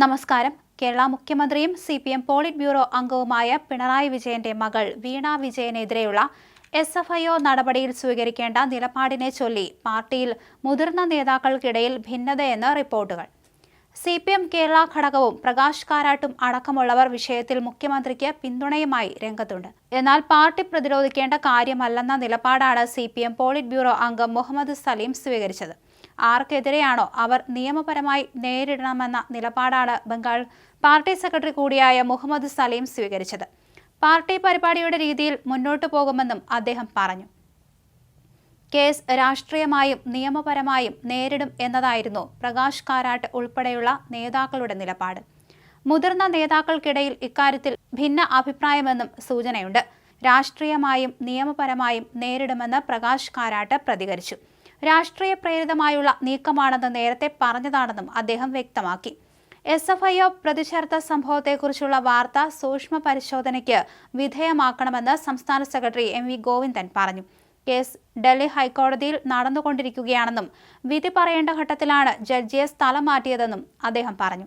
നമസ്കാരം. കേരള മുഖ്യമന്ത്രിയും C P M polit bureau അംഗവുമായ പിണറായി വിജയന്റെ മകൾ വീണ വിജയനെതിരെയുള്ള എസ് എഫ് ഐ ഒ നടപടിയിൽ സ്വീകരിക്കേണ്ട നിലപാടിനെ ചൊല്ലി പാർട്ടിയിൽ മുതിർന്ന നേതാക്കൾക്കിടയിൽ ഭിന്നതയെന്ന് റിപ്പോർട്ടുകൾ. സി പി എം കേരള ഘടകവും പ്രകാശ് കാരാട്ടും അടക്കമുള്ളവർ വിഷയത്തിൽ മുഖ്യമന്ത്രിക്ക് പിന്തുണയുമായി രംഗത്തുണ്ട്. എന്നാൽ പാർട്ടി പ്രതിരോധിക്കേണ്ട കാര്യമല്ലെന്ന നിലപാടാണ് C P M polit bureau അംഗം മുഹമ്മദ് സലീം സ്വീകരിച്ചത്. ആർക്കെതിരെയാണോ അവർ നിയമപരമായി നേരിടണമെന്ന നിലപാടാണ് ബംഗാൾ പാർട്ടി സെക്രട്ടറി കൂടിയായ മുഹമ്മദ് സലീം സ്വീകരിച്ചത്. പാർട്ടി പരിപാടിയുടെ രീതിയിൽ മുന്നോട്ടു പോകുമെന്നും അദ്ദേഹം പറഞ്ഞു. കേസ് രാഷ്ട്രീയമായും നിയമപരമായും നേരിടും എന്നതായിരുന്നു പ്രകാശ് കാരാട്ട് ഉൾപ്പെടെയുള്ള നേതാക്കളുടെ നിലപാട്. മുതിർന്ന നേതാക്കൾക്കിടയിൽ ഇക്കാര്യത്തിൽ ഭിന്ന അഭിപ്രായമെന്നും സൂചനയുണ്ട്. രാഷ്ട്രീയമായും നിയമപരമായും നേരിടുമെന്ന് പ്രകാശ് കാരാട്ട് പ്രതികരിച്ചു. രാഷ്ട്രീയ പ്രേരിതമായുള്ള നീക്കമാണെന്ന് നേരത്തെ പറഞ്ഞതാണെന്നും അദ്ദേഹം വ്യക്തമാക്കി. എസ് എഫ് ഐ ഒ പ്രതിഷേധ സംഭവത്തെക്കുറിച്ചുള്ള വാർത്ത സൂക്ഷ്മ പരിശോധനയ്ക്ക് വിധേയമാക്കണമെന്ന് സംസ്ഥാന സെക്രട്ടറി എം വി ഗോവിന്ദൻ പറഞ്ഞു. കേസ് ഡൽഹി ഹൈക്കോടതിയിൽ നടന്നുകൊണ്ടിരിക്കുകയാണെന്നും വിധി പറയേണ്ട ഘട്ടത്തിലാണ് ജഡ്ജിയെ സ്ഥലം മാറ്റിയതെന്നും അദ്ദേഹം പറഞ്ഞു.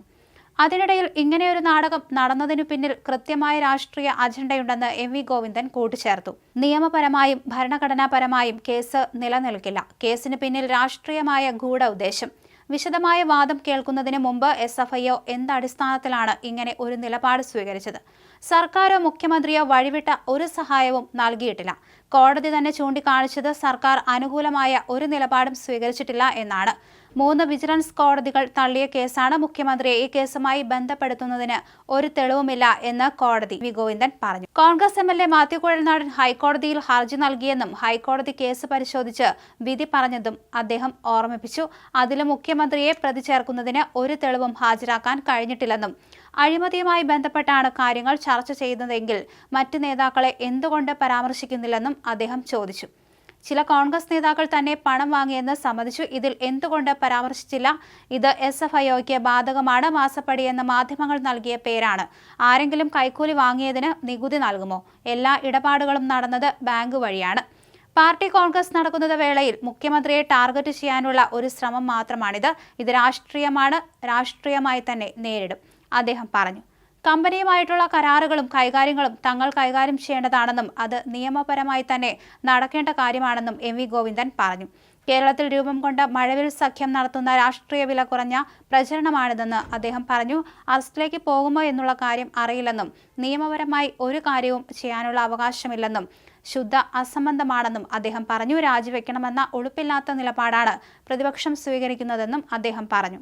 അതിനിടയിൽ ഇങ്ങനെയൊരു നാടകം നടന്നതിനു പിന്നിൽ കൃത്യമായ രാഷ്ട്രീയ അജണ്ടയുണ്ടെന്ന് എം വി ഗോവിന്ദൻ കൂട്ടിച്ചേർത്തു. നിയമപരമായും ഭരണഘടനാപരമായും കേസ് നിലനിൽക്കില്ല. കേസിന് പിന്നിൽ രാഷ്ട്രീയമായ ഗൂഢ ഉദ്ദേശം. വിശദമായ വാദം കേൾക്കുന്നതിന് മുമ്പ് എസ് എഫ് ഐ ഒ എന്തടിസ്ഥാനത്തിലാണ് ഇങ്ങനെ ഒരു നിലപാട് സ്വീകരിച്ചത്? സർക്കാരോ മുഖ്യമന്ത്രിയോ വഴിവിട്ട ഒരു സഹായവും നൽകിയിട്ടില്ല. കോടതി തന്നെ ചൂണ്ടിക്കാണിച്ചത് സർക്കാർ അനുകൂലമായ ഒരു നിലപാടും സ്വീകരിച്ചിട്ടില്ല എന്നാണ്. മൂന്ന് വിജിലൻസ് കോടതികൾ തള്ളിയ കേസാണ് മുഖ്യമന്ത്രിയെ ഈ കേസുമായി ബന്ധപ്പെടുത്തുന്നതിന് ഒരു തെളിവുമില്ല എന്ന് കോടതി വി. ഗോവിന്ദൻ പറഞ്ഞു. Congress M. L. A. Mathew Kuzhalnadan ഹൈക്കോടതിയിൽ ഹർജി നൽകിയെന്നും ഹൈക്കോടതി കേസ് പരിശോധിച്ച് വിധി പറഞ്ഞതും അദ്ദേഹം ഓർമ്മിപ്പിച്ചു. അതിലും മുഖ്യമന്ത്രിയെ പ്രതി ചേർക്കുന്നതിന് ഒരു തെളിവും ഹാജരാക്കാൻ കഴിഞ്ഞിട്ടില്ലെന്നും അഴിമതിയുമായി ബന്ധപ്പെട്ടാണ് കാര്യങ്ങൾ ചർച്ച ചെയ്യുന്നതെങ്കിൽ മറ്റ് നേതാക്കളെ എന്തുകൊണ്ട് പരാമർശിക്കുന്നില്ലെന്നും അദ്ദേഹം ചോദിച്ചു. ചില കോൺഗ്രസ് നേതാക്കൾ തന്നെ പണം വാങ്ങിയെന്ന് സമ്മതിച്ചു. ഇതിൽ എന്തുകൊണ്ട് പരാമർശിച്ചില്ല? ഇത് എസ് എഫ് ഐഒയ്ക്ക് ബാധകമാണ് മാസപ്പടി എന്ന മാധ്യമങ്ങൾ നൽകിയ പേരാണ്. ആരെങ്കിലും കൈക്കൂലി വാങ്ങിയതിന് നികുതി നൽകുമോ? എല്ലാ ഇടപാടുകളും നടന്നത് ബാങ്ക് വഴിയാണ്. പാർട്ടി കോൺഗ്രസ് നടക്കുന്നത് വേളയിൽ മുഖ്യമന്ത്രിയെ ടാർഗറ്റ് ചെയ്യാനുള്ള ഒരു ശ്രമം മാത്രമാണിത്. ഇത് രാഷ്ട്രീയമാണ് രാഷ്ട്രീയമായി തന്നെ നേരിടും അദ്ദേഹം പറഞ്ഞു. കമ്പനിയുമായിട്ടുള്ള കരാറുകളും കൈകാര്യങ്ങളും തങ്ങൾ കൈകാര്യം ചെയ്യേണ്ടതാണെന്നും അത് നിയമപരമായി തന്നെ നടക്കേണ്ട കാര്യമാണെന്നും എം വി ഗോവിന്ദൻ പറഞ്ഞു. കേരളത്തിൽ രൂപം കൊണ്ട മഴവിൽ സഖ്യം നടത്തുന്ന രാഷ്ട്രീയ വില കുറഞ്ഞ പ്രചരണമാണിതെന്ന് അദ്ദേഹം പറഞ്ഞു. അറസ്റ്റിലേക്ക് പോകുമോ എന്നുള്ള കാര്യം അറിയില്ലെന്നും നിയമപരമായി ഒരു കാര്യവും ചെയ്യാനുള്ള അവകാശമില്ലെന്നും ശുദ്ധ അസംബന്ധമാണെന്നും അദ്ദേഹം പറഞ്ഞു. രാജിവെക്കണമെന്ന ഒളിപ്പില്ലാത്ത നിലപാടാണ് പ്രതിപക്ഷം സ്വീകരിക്കുന്നതെന്നും അദ്ദേഹം പറഞ്ഞു.